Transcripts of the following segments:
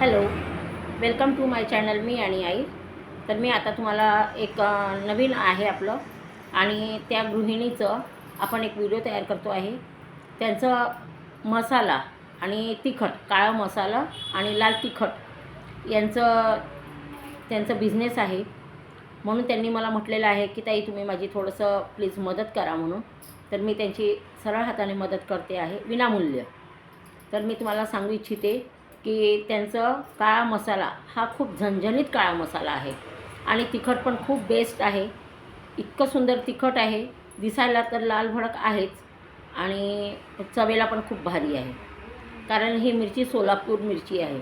Hello welcome to my channel मी आणि आई. तर मी आता तुम्हाला एक नवीन आहे आपलं आणि त्या गृहिणीचं आपण एक व्हिडिओ तयार करतो आहे. त्यांचं मसाला आणि तिखट काळा मसाला आणि लाल तिखट यांचं त्यांचं बिझनेस आहे. म्हणून त्यांनी मला म्हटलेलं आहे की ताई तुम्ही माझी थोडंसं प्लीज मदत करा म्हणून. तर मी त्यांची सरळ हाताने मदत करते आहे विनामूल्य. तर मी तुम्हाला सांगू इच्छिते की त्यांचं काळा मसाला हा खूप झणझणीत काळा मसाला आहे. आणि तिखट पण खूप बेस्ट आहे. इतकं सुंदर तिखट आहे. दिसायला तर लाल भडक आहेच. आणि चवेला पण खूप भारी आहे. कारण ही मिरची सोलापूर मिरची आहे.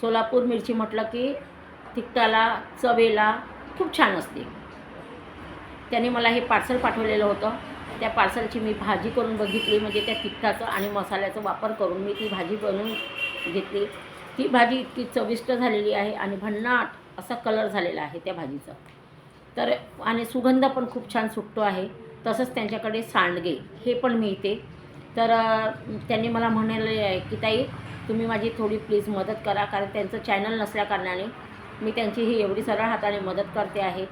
सोलापूर मिरची म्हटलं की तिखटाला चवेला खूप छान असते. त्याने मला हे पार्सल पाठवलेलं होतं. त्या पार्सलची मी भाजी करून बघितली. म्हणजे त्या तिखटाचं आणि मसाल्याचा वापर करून मी ती भाजी बनवून घेतली. ती भाजी इतकी चविष्ट झालेली आहे आणि भन्नाट असा कलर झालेला आहे त्या भाजीचा. तर आणि सुगंध पण खूप छान सुटतो आहे. तसंच त्यांच्याकडे सांडगे हे पण मिळते. तर त्यांनी मला म्हणाले आहे की ताई तुम्ही माझी थोडी प्लीज मदत करा कारण त्यांचं चॅनल नसल्याकारणाने मी त्यांची ही एवढी सरळ हाताने मदत करते आहे.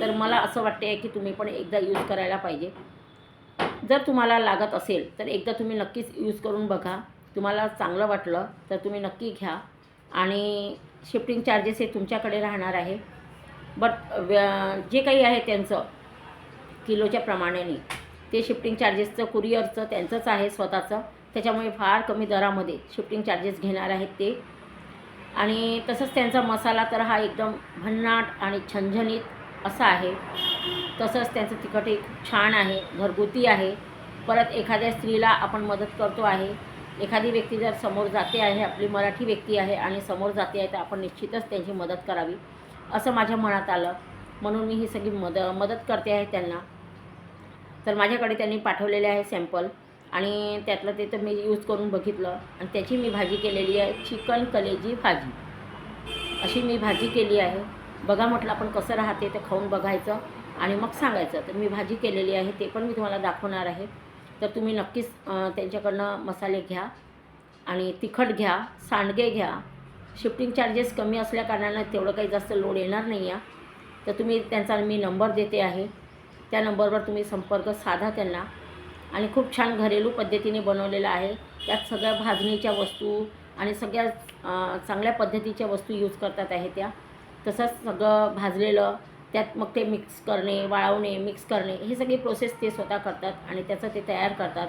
तर मला असं वाटते आहे की तुम्ही पण एकदा यूज करायला पाहिजे. जर तुम्हाला लागत असेल तर एकदा तुम्ही नक्कीच यूज करून बघा. तुम्हाला चांगलं वाटलं तर तुम्ही नक्की घ्या. आणि शिफ्टिंग चार्जेस हे तुमच्याकडे राहणार आहे. बट जे काही आहे त्यांचं किलोच्या प्रमाणाने ते शिफ्टिंग चार्जेसचं कुरिअरचं त्यांचंच आहे स्वतःचं. त्याच्यामुळे फार कमी दरामध्ये शिफ्टिंग चार्जेस घेणार आहेत ते. आणि तसंच त्यांचा मसाला तर हा एकदम भन्नाट आणि झणझणीत असा आहे. तसंच त्यांचं तिखटही खूप छान आहे घरगुती आहे. परत एखाद्या स्त्रीला आपण मदत करतो आहे. एखादी व्यक्ती जर समोर जाते आहे आपली मराठी व्यक्ती आहे आणि समोर जाते आहे तर आपण निश्चितच त्यांची मदत करावी असं माझ्या मनात आलं. म्हणून मी ही सगळी मद मदत करते आहे त्यांना. तर माझ्याकडे त्यांनी पाठवलेले आहे सॅम्पल आणि त्यातलं ते तर मी यूज करून बघितलं आणि त्याची मी भाजी केलेली आहे चिकन कलेजी भाजी. अशी मी भाजी केली आहे. बघा म्हटलं आपण कसं राहते ते खाऊन बघायचं आणि मग सांगायचं. तर मी भाजी केलेली आहे ते पण मी तुम्हाला दाखवणार आहे. तर तुम्ही नक्कीच त्यांच्याकडनं मसाले घ्या आणि तिखट घ्या सांडगे घ्या. शिफ्टिंग चार्जेस कमी असल्या कारणानं तेवढं काही जास्त लोड येणार नाही आहे. तर तुम्ही त्यांचा मी नंबर देते आहे. त्या नंबरवर तुम्ही संपर्क साधा त्यांना. आणि खूप छान घरेलू पद्धतीने बनवलेलं आहे. त्यात सगळ्या भाजणीच्या वस्तू आणि सगळ्या चांगल्या पद्धतीच्या वस्तू यूज करतात आहे त्या. तसंच सगळं भाजलेलं त्यात मग ते मिक्स करणे वाळवणे मिक्स करणे ही सगळी प्रोसेस ते स्वतः करतात आणि त्याचं ते तयार करतात.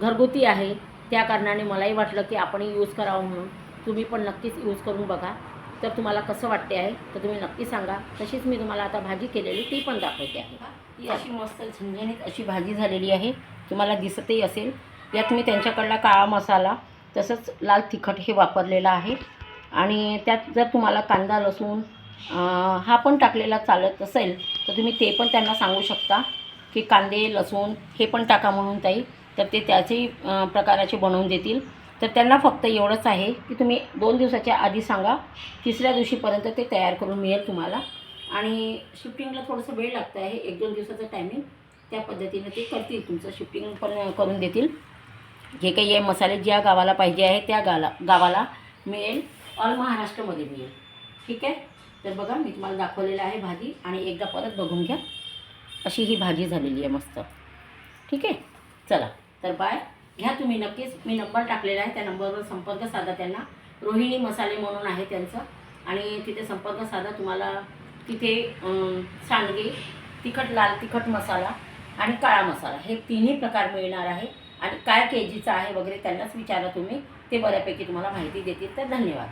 घरगुती आहे त्या कारणाने मलाही वाटलं की आपणही यूज करावं म्हणून. तुम्ही पण नक्कीच यूज करून बघा. तर तुम्हाला कसं वाटते आहे तर तुम्ही नक्की सांगा. तशीच मी तुम्हाला आता भाजी केलेली ती पण दाखवते आहे. ही अशी मस्त झणझणीत अशी भाजी झालेली आहे. तुम्हाला दिसतही असेल. यात मी त्यांच्याकडला काळा मसाला तसंच लाल तिखट हे वापरलेलं आहे. आणि त्यात जर तुम्हाला कांदा लसूण हा पण टाकलेला चालत असेल तर तुम्ही ते पण त्यांना सांगू शकता की कांदे लसूण हे पण टाका म्हणून ताई. तर ते त्याचेही प्रकाराचे बनवून देतील. तर त्यांना फक्त एवढंच आहे की तुम्ही दोन दिवसाच्या आधी सांगा तिसऱ्या दिवशीपर्यंत ते तयार करून मिळेल तुम्हाला. आणि शिफ्टिंगला थोडंसं वेळ लागतं आहे एक दोन दिवसाचं टायमिंग त्या पद्धतीनं ते करतील तुमचं शिफ्टिंग पण करून देतील. जे काही हे मसाले ज्या गावाला पाहिजे आहे त्या गाला गावाला मिळेल ऑल महाराष्ट्रामध्ये मिळेल. ठीक आहे? तर बघा मी तुम्हाला दाखवलेलं आहे भाजी आणि एकदा परत बघून घ्या. अशी ही भाजी झालेली आहे मस्त. ठीक आहे? चला तर बाय. घ्या तुम्ही नक्कीच. मी नंबर टाकलेला आहे. त्या नंबरवर संपर्क साधा त्यांना. रोहिणी मसाले म्हणून आहे त्यांचं. आणि तिथे संपर्क साधा तुम्हाला. तिथे सांडगे तिखट लाल तिखट मसाला आणि काळा मसाला. हे तिन्ही प्रकार मिळणार आहे. आणि काय के जीचा आहे वगैरे त्यांनाच विचारा तुम्ही. ते बऱ्यापैकी तुम्हाला माहिती देतील. तर धन्यवाद.